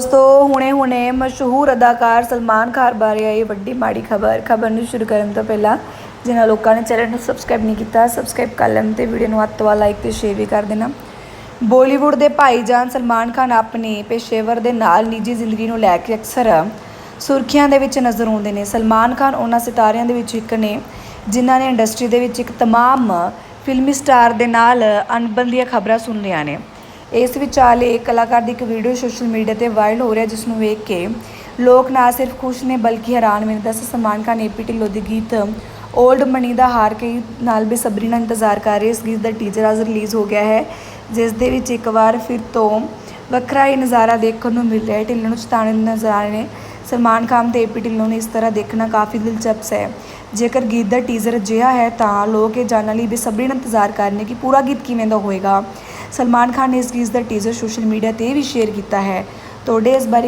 ਦੋਸਤੋ ਹੁਣੇ-ਹੁਣੇ ਮਸ਼ਹੂਰ ਅਦਾਕਾਰ ਸਲਮਾਨ ਖਾਨ ਬਾਰੇ ਆਈ ਵੱਡੀ ਮਾੜੀ ਖਬਰ। ਖਬਰ ਨੂੰ ਸ਼ੁਰੂ ਕਰਨ ਤੋਂ ਪਹਿਲਾਂ ਜਿਨ੍ਹਾਂ ਲੋਕਾਂ ਨੇ ਚੈਨਲ ਨੂੰ ਸਬਸਕ੍ਰਾਈਬ ਨਹੀਂ ਕੀਤਾ ਸਬਸਕ੍ਰਾਈਬ ਕਰ ਲੈਣ ਤੇ ਵੀਡੀਓ ਨੂੰ ਹੱਥ ਤੋਂ ਵੱਧ ਲਾਈਕ ਤੇ ਸ਼ੇਅਰ ਵੀ ਕਰ ਦੇਣਾ। ਬਾਲੀਵੁੱਡ ਦੇ ਭਾਈਜਾਨ ਸਲਮਾਨ ਖਾਨ ਆਪਣੇ ਪੇਸ਼ੇਵਰ ਦੇ ਨਾਲ ਨਿੱਜੀ ਜ਼ਿੰਦਗੀ ਨੂੰ ਲੈ ਕੇ ਅਕਸਰ ਸੁਰਖੀਆਂ ਦੇ ਵਿੱਚ ਨਜ਼ਰ ਆਉਂਦੇ ਨੇ। ਸਲਮਾਨ ਖਾਨ ਉਹਨਾਂ ਸਿਤਾਰਿਆਂ ਦੇ ਵਿੱਚ ਇੱਕ ਨੇ, ਜਿਨ੍ਹਾਂ ਨੇ ਇੰਡਸਟਰੀ ਦੇ ਵਿੱਚ ਇੱਕ ਤਮਾਮ ਫਿਲਮੀ ਸਟਾਰ ਦੇ ਨਾਲ ਅਣਬਣ ਦੀਆਂ ਖਬਰਾਂ ਸੁਣ ਰਹੀਆਂ ਨੇ। ਇਸ ਵਿਚਾਲੇ ਇੱਕ ਕਲਾਕਾਰ ਦੀ ਇੱਕ ਵੀਡੀਓ ਸੋਸ਼ਲ ਮੀਡੀਆ ਤੇ ਵਾਇਰਲ ਹੋ ਰਿਹਾ ਜਿਸ ਨੂੰ ਵੇਖ ਕੇ ਲੋਕ ਨਾ ਸਿਰਫ ਖੁਸ਼ ਨੇ, ਬਲਕਿ ਹੈਰਾਨ ਵੀ ਨੇ। ਦੱਸ, ਸਲਮਾਨ ਖਾਨ ਏਪੀ ਢਿੱਲੋਂ ਦੇ ਗੀਤ 올ਡ ਮਨੀ ਦਾ ਹਾਰ ਕੇ ਨਾਲ ਬੇਸਬਰੀ ਨਾਲ ਇੰਤਜ਼ਾਰ ਕਰ ਰਹੇ। ਇਸ ਗੀਤ ਦਾ ਟੀਜ਼ਰ ਅੱਜ ਰਿਲੀਜ਼ ਹੋ ਗਿਆ ਹੈ, ਜਿਸ ਦੇ ਵਿੱਚ ਇੱਕ ਵਾਰ ਫਿਰ ਤੋਂ ਵੱਖਰਾ ਹੀ ਨਜ਼ਾਰਾ ਦੇਖਣ ਨੂੰ ਮਿਲ ਰਿਹਾ ਹੈ। ਢਿੱਲੋਂ ਨੂੰ ਚਤਾਣੇ ਨਜ਼ਾਰੇ ਨੇ। ਸਲਮਾਨ ਖਾਨ ਤੇ ਏਪੀ ਢਿੱਲੋਂ ਨੂੰ ਇਸ ਤਰ੍ਹਾਂ ਦੇਖਣਾ ਕਾਫੀ ਦਿਲਚਸਪ ਹੈ। ਜੇਕਰ ਗੀਤ ਦਾ ਟੀਜ਼ਰ ਅਜਿਹਾ ਹੈ, ਤਾਂ ਲੋਕ ਇਹ ਜਾਣਨ ਲਈ ਬੇਸਬਰੀ ਨਾਲ ਇੰਤਜ਼ਾਰ ਕਰ ਰਹੇ ਨੇ ਕਿ ਪੂਰਾ ਗੀਤ ਕਿਵੇਂ ਦਾ ਹੋਏਗਾ। ਸਲਮਾਨ ਖਾਨ ਨੇ ਇਸ ਗੀਤ ਦਾ ਟੀਜ਼ਰ ਸੋਸ਼ਲ ਮੀਡੀਆ ਤੇ ਵੀ ਸ਼ੇਅਰ ਕੀਤਾ ਹੈ। ਤੁਹਾਡੇ ਇਸ ਬਾਰੇ